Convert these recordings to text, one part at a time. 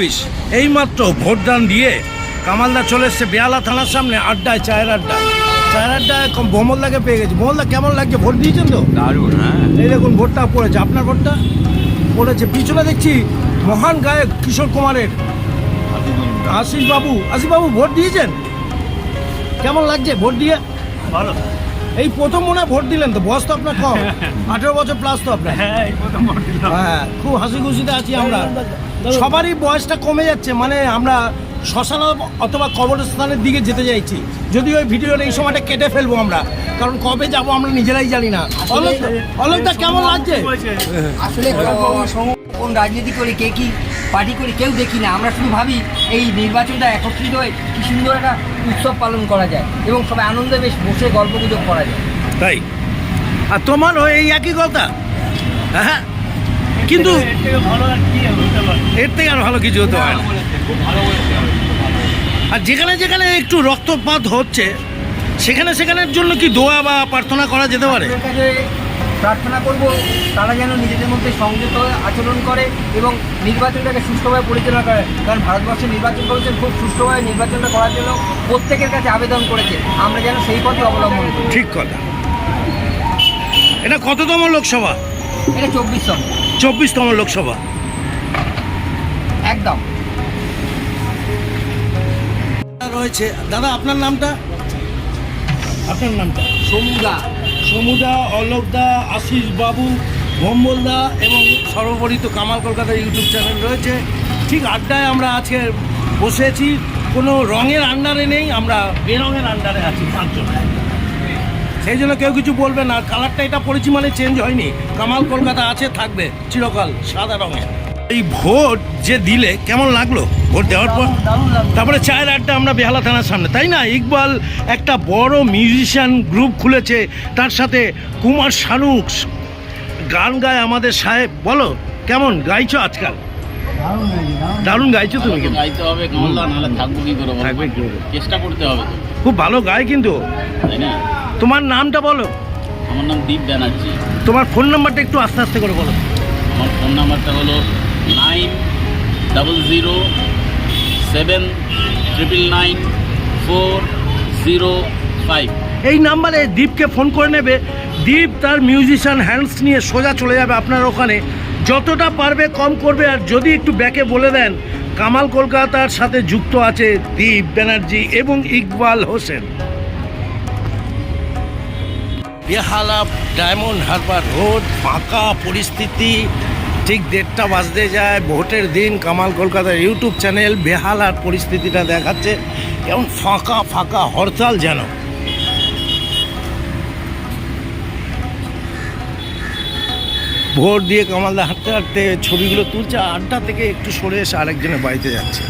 চব্বিশ এইমাত্র ভোটদান দিয়ে কামালদা চলে এসছে বেয়ালা থানার সামনে আড্ডায় চায়ের আড্ডায়। চায়ের আড্ডায় ভোমলদাকে পেয়ে গেছি। ভোমলদা কেমন লাগছে? ভোট দিয়েছেন তো? দারুণ হ্যাঁ। এই দেখুন ভোটটা পড়েছে। আপনার ভোটটা পড়েছে। পিছনে দেখছি মহান গায়ক কিশোর কুমারের। আশিস বাবু আশিস বাবু ভোট দিয়েছেন? কেমন লাগছে? ভোট দিয়ে? ভালো। এই প্রথম মনে হয় ভোট দিলেন তো বয়স তো আপনার কম। আঠেরো বছর প্লাস তো আপনার। হ্যাঁ হ্যাঁ খুব হাসি খুশিতে আছি আমরা। সবারই বয়সটা কমে যাচ্ছে মানে আমরা শ্মশান অথবা কবরস্থানের দিকে যেতে চাইছি। যদি ওই ভিডিওর এই সময়টা কেটে ফেলব আমরা কারণ কবে যাব আমরা নিজেরাই জানি না। অলোক অলোকদা কেমন লাগছে? আসলে কোন- কোন রাজনীতি করে কে কি? পার্টি করে কেউ দেখি না। আমরা শুধু ভাবি এই নির্বাচনটা একত্রিত হয়ে কি সুন্দর একটা উৎসব পালন করা যায় এবং সবাই আনন্দে বেশ বসে গল্প গুজব করা যায়। তাই? আর তোমারও এই একই কথা? হ্যাঁ কিন্তু এর থেকে ভালো আর কি হতে এর থেকে আর ভালো কিছু হতে হয় আর যেখানে যেখানে একটু রক্তপাত হচ্ছে সেখানে সেখানের জন্য কি দোয়া বা প্রার্থনা করা যেতে পারে? প্রার্থনা করব তারা যেন নিজেদের মধ্যে সংযত হয়ে আচরণ করে এবং নির্বাচনটাকে সুষ্ঠুভাবে পরিচালনা করে। কারণ ভারতবর্ষে নির্বাচন করেছেন খুব সুষ্ঠুভাবে নির্বাচনটা করার জন্য প্রত্যেকের কাছে আবেদন করেছে। আমরা যেন সেই পথে অবলম্বন করি। ঠিক কথা। এটা কততম লোকসভা? এটা চব্বিশতম। চব্বিশতম লোকসভা। একদম। রয়েছে। দাদা আপনার নামটা? আপনার নামটা? সমুদা সমুদা, অলোকদা, আশিস বাবু, ভম্বলদা এবং সর্বোপরি তো কামাল কলকাতা ইউটিউব চ্যানেল রয়েছে। ঠিক আড্ডায় আমরা আজকে বসেছি। কোনো রঙের আন্ডারে নেই, আমরা বেরঙের আন্ডারে আছি পাঁচজন। সেই জন্য কেউ কিছু বলবে না। কালারটা এটা পড়েছি মানে চেঞ্জ হয়নি। কামাল কলকাতা আছে, থাকবে। চিরকাল সাদা রঙের। এই ভোট যে দিলে কেমন লাগল? ভোট দেওয়ার পর? তারপরে চায়ের আড্ডা আমরা বেহালা থানার সামনে তাই না? ইকবাল একটা বড় মিউজিশিয়ান গ্রুপ খুলেছে তার সাথে কুমার শানুক। গান গায় আমাদের সাহেব বলো কেমন গাইছো আজকাল? দারুণ গাইছো তুমি কিন্তু। গাইতে হবে কামলা নাহলে থাকব কি করে থাকবে কি চেষ্টা করতে হবে খুব ভালো গায় কিন্তু। তাই না? তোমার নামটা বলো। আমার নাম দীপ ব্যানার্জি। তোমার ফোন নাম্বারটা একটু আস্তে আস্তে করে বলো। আমার ফোন নাম্বারটা হলো nine double zero seven triple nine four zero five. এই নাম্বারে দীপকে ফোন করে নেবে। দীপ তার মিউজিশিয়ান হ্যান্ডস নিয়ে সোজা চলে যাবে আপনার ওখানে। যতটা পারবে কম করবে আর যদি একটু ব্যাকে বলে দেন কামাল কলকাতার সাথে যুক্ত আছে দীপ ব্যানার্জি এবং ইকবাল হোসেন। বেহালা ডায়মন্ড হারবার রোড ফাঁকা পরিস্থিতি ঠিক দেড়টা বাজতে যায়, ভোটের দিন, কামাল কলকাতার ইউটিউব চ্যানেল বেহালার পরিস্থিতিটা দেখাচ্ছে, কেমন ফাঁকা ফাঁকা হরতাল যেন। ভোট দিয়ে কামালদা হাঁটতে হাঁটতে ছবিগুলো তুলছে আড্ডা থেকে একটু সরে এসে আরেকজনের বাড়িতে যাচ্ছে।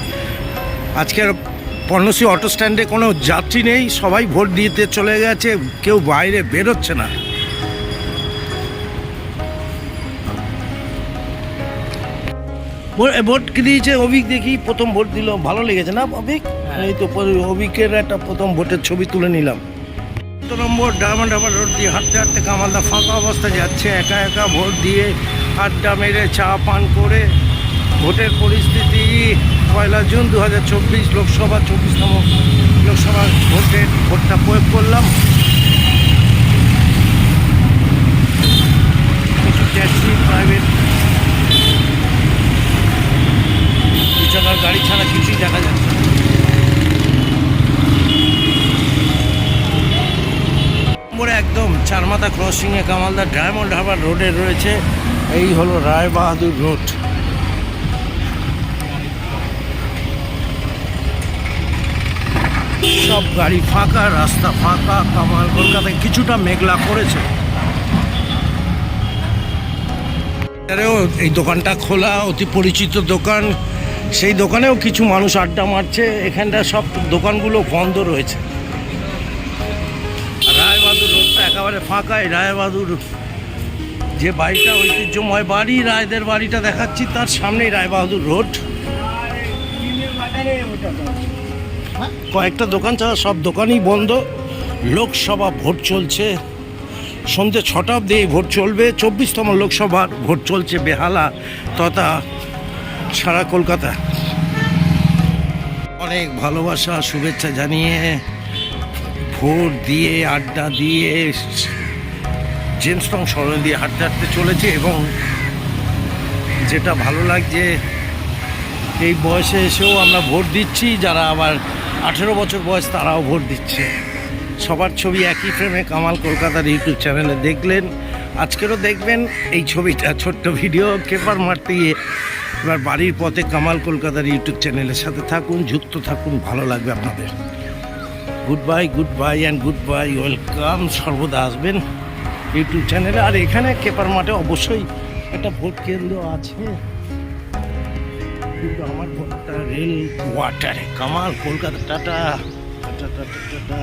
আজকের পর্ণশ্রী অটো স্ট্যান্ডে কোনো যাত্রী নেই, সবাই ভোট দিতে চলে গেছে, কেউ বাইরে বেরোচ্ছে না। ভোট কি দিয়েছে অভিক দেখি প্রথম ভোট দিল ভালো লেগেছে না অভিক? এই তো অভিকের একটা প্রথম ভোটের ছবি তুলে নিলাম। কত নম্বর ডায়মন্ড হারবার রোড দিয়ে হাঁটতে হাঁটতে কামালদা ফাঁকা অবস্থায় যাচ্ছে একা একা ভোট দিয়ে আড্ডা মেরে চা পান করে ভোটের পরিস্থিতি পয়লা জুন দু হাজার চব্বিশ লোকসভা চব্বিশতম লোকসভা ভোটের ভোটটা প্রয়োগ করলাম কিছু ট্যাক্সি প্রাইভেট দু চাকার গাড়ি ছাড়া কিছুই দেখা যাচ্ছে না। নম্বরে একদম চারমাথা ক্রসিংয়ে কামালদা ডায়মন্ড হারবার রোডে রয়েছে। এই হলো রায় বাহাদুর রোড সব গাড়ি ফাঁকা, রাস্তা ফাঁকা, কামাল কলকাতায় কিছুটা মেঘলা করেছে। এই দোকানটা খোলা, অতি পরিচিত দোকান। সেই দোকানেও কিছু মানুষ আড্ডা মারছে। এখানটা সব দোকানগুলো বন্ধ রয়েছে। একেবারে ফাঁকাই রায়বাহাদুর। যে বাড়িটা ঐতিহ্যময় বাড়ি, রায়দের বাড়িটা দেখাচ্ছি, তার সামনেই রায়বাহাদুর রোড। কয়েকটা দোকান ছাড়া সব দোকানই বন্ধ। লোকসভা ভোট চলছে। সন্ধ্যে ছটা অব্দি ভোট চলবে। চব্বিশতম লোকসভার ভোট চলছে বেহালা তথা সারা কলকাতা অনেক ভালোবাসা, শুভেচ্ছা জানিয়ে ভোট দিয়ে, আড্ডা দিয়ে জেমস্টং সরণ দিয়ে হাঁটতে হাঁটতে চলেছে এবং যেটা ভালো লাগছে, এই বয়সে এসেও আমরা ভোট দিচ্ছি, যারা আবার আঠেরো বছর বয়স তারাও ভোট দিচ্ছে। সবার ছবি একই ফ্রেমে কামাল কলকাতার ইউটিউব চ্যানেলে দেখলেন। আজকেরও দেখবেন এই ছবিটা, ছোট্ট ভিডিও, কেপার মারতে গিয়ে এবার বাড়ির পথে কামাল কলকাতার ইউটিউব চ্যানেলের সাথে থাকুন, যুক্ত থাকুন, ভালো লাগবে আপনাদের। Good bye good bye and good bye welcome সর্বদা আসবেন ইউটিউব চ্যানেলে আর এখানে কেপার মাঠে অবশ্যই একটা ভোট কেন্দ্র আছে। কিন্তু আমার ভোটটা rail ওয়াটারে। Kamal, Kolkata, tata. Tata tata tata.